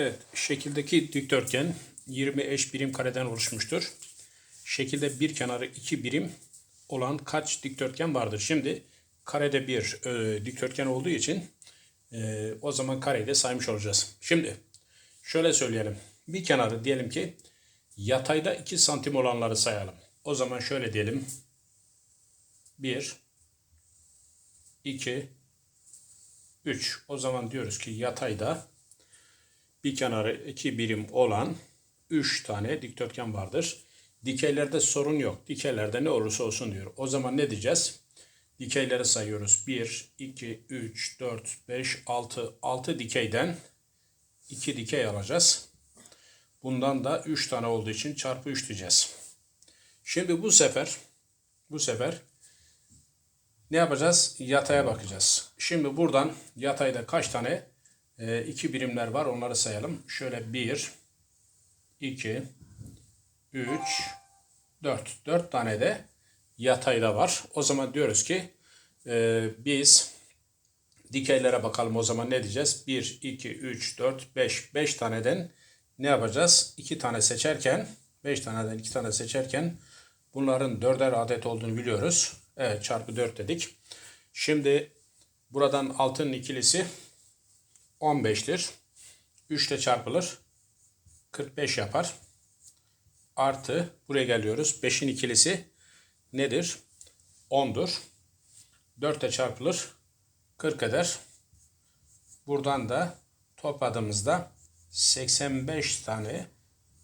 Evet, şekildeki dikdörtgen 20 eş birim kareden oluşmuştur. Şekilde bir kenarı iki birim olan kaç dikdörtgen vardır? Şimdi karede bir e, dikdörtgen olduğu için e, o zaman kareyi de saymış olacağız. Şimdi şöyle söyleyelim. Bir kenarı diyelim ki yatayda 2 santim olanları sayalım. O zaman şöyle diyelim. 1 2 3. O zaman diyoruz ki yatayda bir kenarı iki birim olan 3 tane dikdörtgen vardır. Dikeylerde sorun yok. Dikeylerde ne olursa olsun diyor. O zaman ne diyeceğiz? Dikeyleri sayıyoruz. 1, 2, 3, 4, 5, 6. 6 dikeyden 2 dikey alacağız. Bundan da 3 tane olduğu için çarpı 3 diyeceğiz. Şimdi bu sefer bu sefer ne yapacağız? Yataya bakacağız. Şimdi buradan yatayda kaç tane e, iki birimler var onları sayalım. Şöyle 1, 2, 3, 4. 4 tane de yatayda var. O zaman diyoruz ki e, biz dikeylere bakalım o zaman ne diyeceğiz? 1, 2, 3, 4, 5. 5 taneden ne yapacağız? 2 tane seçerken 5 taneden 2 tane seçerken bunların 4'er adet olduğunu biliyoruz. Evet çarpı 4 dedik. Şimdi buradan altının ikilisi 15'tir. 3 ile çarpılır. 45 yapar. Artı buraya geliyoruz. 5'in ikilisi nedir? 10'dur. 4 ile çarpılır. 40 eder. Buradan da topladığımızda 85 tane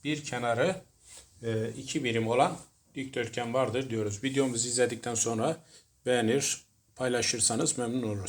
bir kenarı e, iki birim olan dikdörtgen vardır diyoruz. Videomuzu izledikten sonra beğenir, paylaşırsanız memnun oluruz.